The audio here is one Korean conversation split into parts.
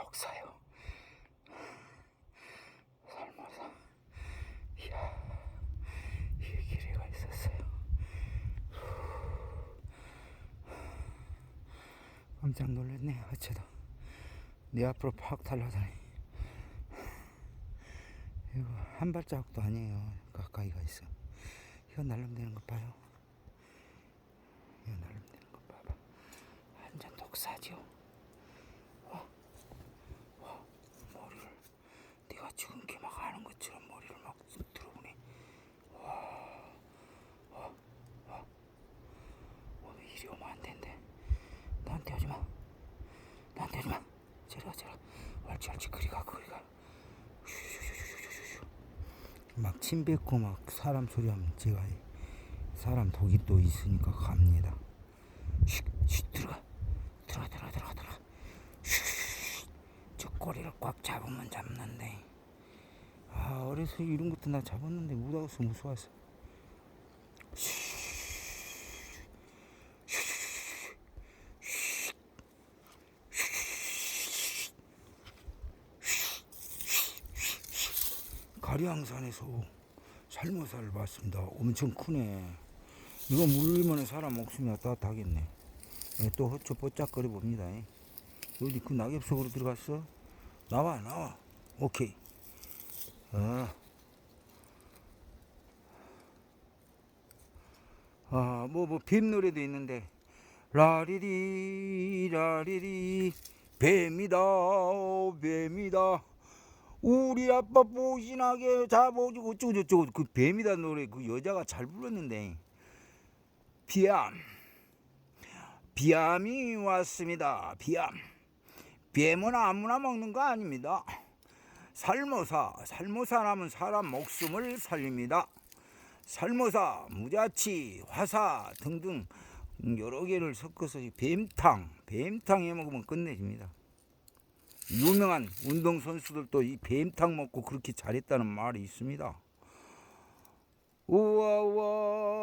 독사요. 삶아서 이야 이 길이가 있었어요. 깜짝 놀랐네 어쩌다 내 앞으로 팍 달라다니. 이거 한 발자국도 아니에요. 가까이 가 있어. 이거 날름대는 거 봐요. 이거 날름대는 거 봐봐. 완전 독사죠. 와, 와 머리를 네가 지금 이렇게 막 하는 것처럼 머리를 막 들어보네 와, 와, 와 이리 오면 안 된대 나한테 하지 마. 나한테 하지 마. 저리 가, 저리 가. 옳지, 옳지. 그리 가, 그리 가. 슈슈슈슈슈슈. 막 침뱉고 막 사람 소리하면 제가 이 사람 독이 또 있으니까 갑니다. 쉿, 쉿, 들어가. 들어가, 들어가, 들어가, 들어가. 쉿, 저 꼬리를 꽉 잡으면 잡는데. 아, 어려서 이런 것도 나 잡았는데 무다워서 무서웠어. 가리앙산에서 살모사를 봤습니다. 엄청 크네. 이거 물리면 사람 목숨이 따뜻하겠네. 예, 또 허쳐 뽀짝거려 봅니다. 예. 어디 그 낙엽 속으로 들어갔어? 나와, 나와. 오케이. 아. 아, 뭐, 뭐, 뱀 노래도 있는데. 라리리, 라리리, 뱀이다, 뱀이다. 우리 아빠 보신하게 잡아주고 어쩌고저쩌고 그 뱀이다 노래 그 여자가 잘 불렀는데. 비암. 비암이 왔습니다. 비암. 뱀은 아무나 먹는 거 아닙니다. 살모사. 살모사 나면 사람 목숨을 살립니다. 살모사 무자치 화사 등등 여러 개를 섞어서 뱀탕 뱀탕 해 먹으면 끝내줍니다 유명한 운동선수들도 이 뱀탕 먹고 그렇게 잘했다는 말이 있습니다. 우와와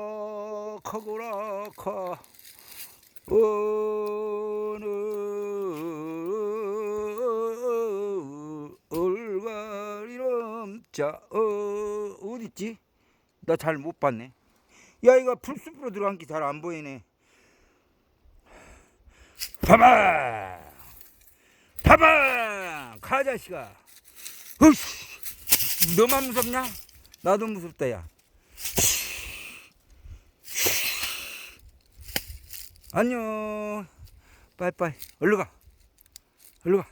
카고라 카 어느 얼갈이름 자 어 어딨지? 나 잘 못 봤네. 야 이거 풀숲으로 들어간 게 잘 안 보이네. 봐봐. 봐봐 가자식아 으씨 너만 무섭냐? 나도 무섭다 야. 안녕. 빠이빠이 얼른 가 얼른 가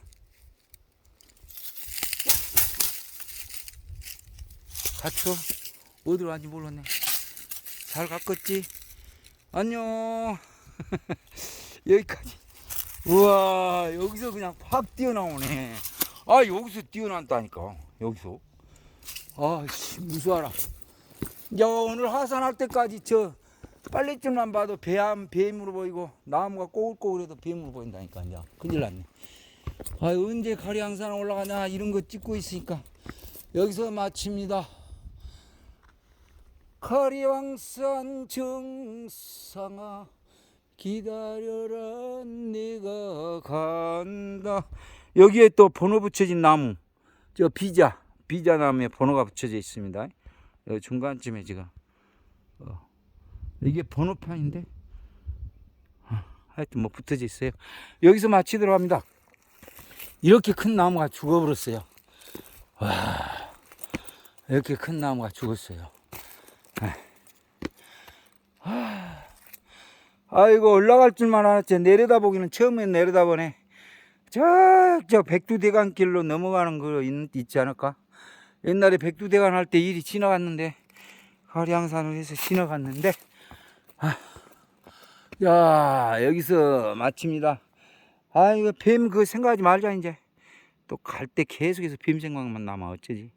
갇혀. 어디로 간지 몰랐네. 잘 갔겠지? 안녕. 여기까지 우와 여기서 그냥 팍 뛰어나오네. 아 여기서 뛰어난다니까 여기서. 아씨 무서워라. 야 오늘 하산할 때까지 저 빨래줄만 봐도 뱀, 뱀으로 보이고 나무가 꼬글꼬글해도 뱀으로 보인다니까 이제. 큰일 났네. 아 언제 가리항산 올라가냐 이런 거 찍고 있으니까. 여기서 마칩니다. 가리왕산 정상아 기다려라 내가 간다. 여기에 또 번호 붙여진 나무 저 비자 비자 나무에 번호가 붙여져 있습니다. 여기 중간쯤에 지금 어. 이게 번호판인데? 어, 하여튼 뭐 붙어져 있어요. 여기서 마치도록 합니다. 이렇게 큰 나무가 죽어버렸어요. 와 이렇게 큰 나무가 죽었어요 아이고 올라갈 줄만 알았지. 내려다보기는 처음에 내려다보네. 저, 저 백두대간 길로 넘어가는 거 있, 있지 않을까? 옛날에 백두대간 할 때 일이 지나갔는데 가리양산을 해서 지나갔는데 아, 야 여기서 마칩니다. 아 이거 뱀 그거 생각하지 말자 이제. 또 갈 때 계속해서 뱀 생각만 남아 어쩌지